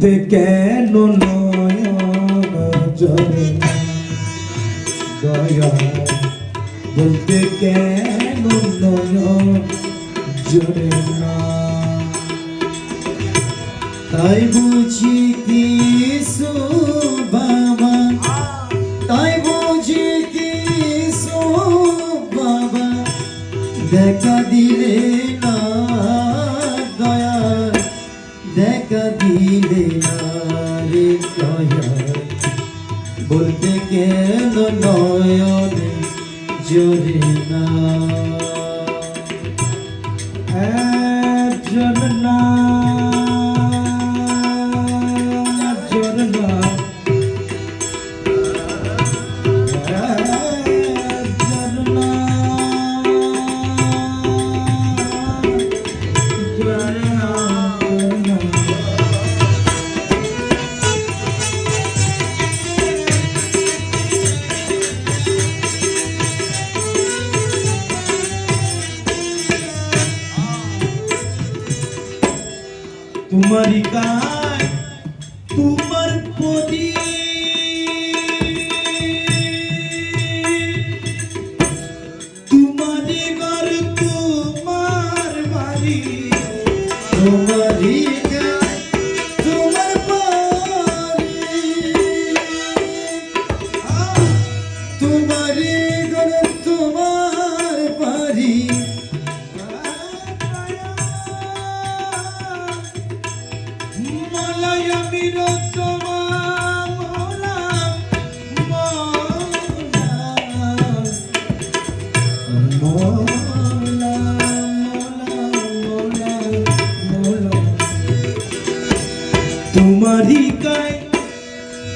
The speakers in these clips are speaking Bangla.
তে কেন নয়ন জলে বলতে কেন নয়ন জলে না? তাই বুঝি কি বাবা তাই বুঝি কি বাবা দেখা দিলে নয়নে জোরে না। তোমারই কাজ তোমার পরি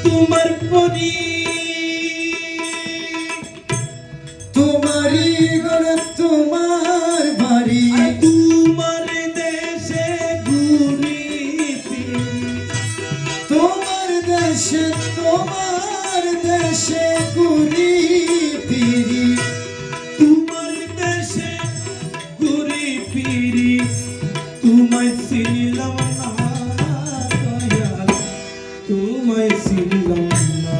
তোমার পরি তোমারই ঘর তোমার বাড়ি। তোমার দেশে তোমার দেশে তোমার দেশে ঘুরি তোমায় চিনলাম না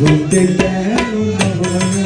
বলতে কেন তাই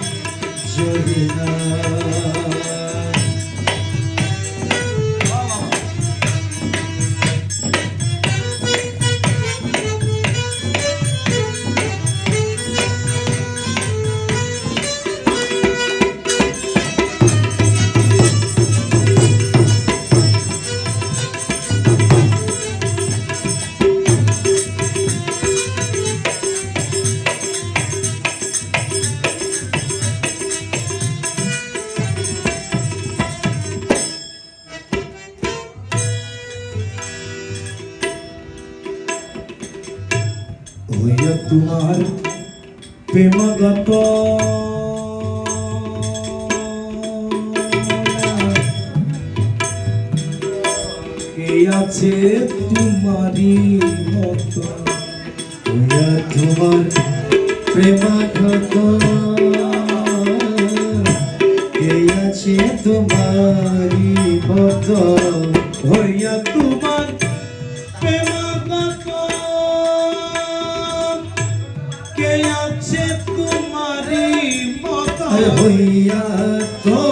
তোমার প্রেমগত। কে আছে তোমারই মত? তোমার প্রেমগত? কে আছে তোমারই মত? হইয়া তোমার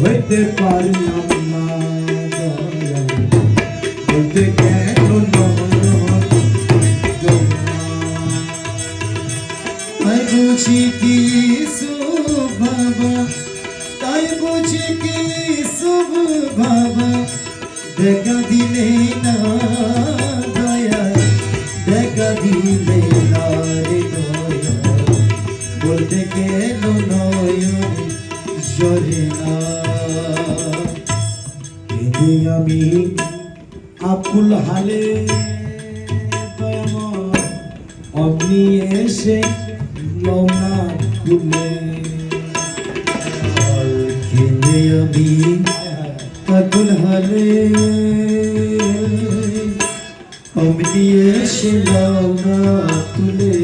হইতে পারলাম তাই বুঝি কি বাবা তাই বুঝি কি বাবা দেখা আমি। আকুল হালে অগ্নি এসে লমনা খুলে। খেলে আমি আকুল হালে। অগ্নি এসে লমনা খুলে।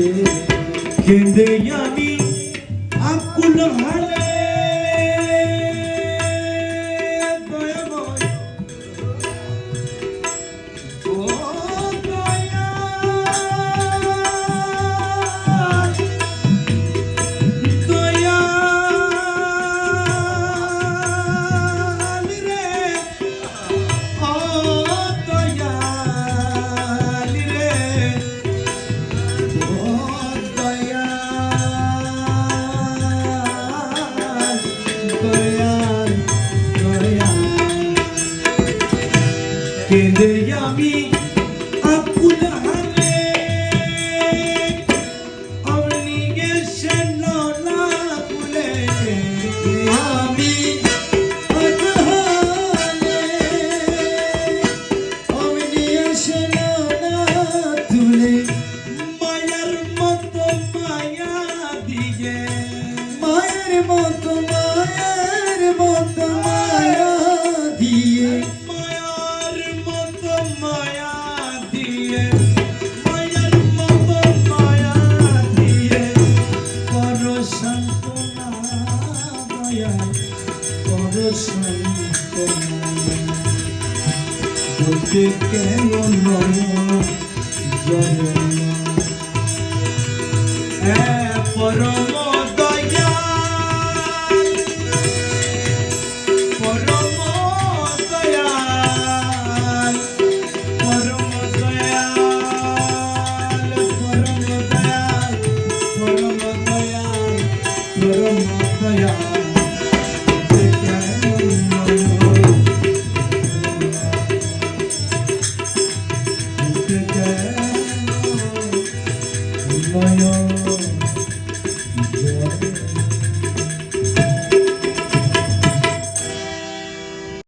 Que te yummy. হতে কেন নয় জানে না।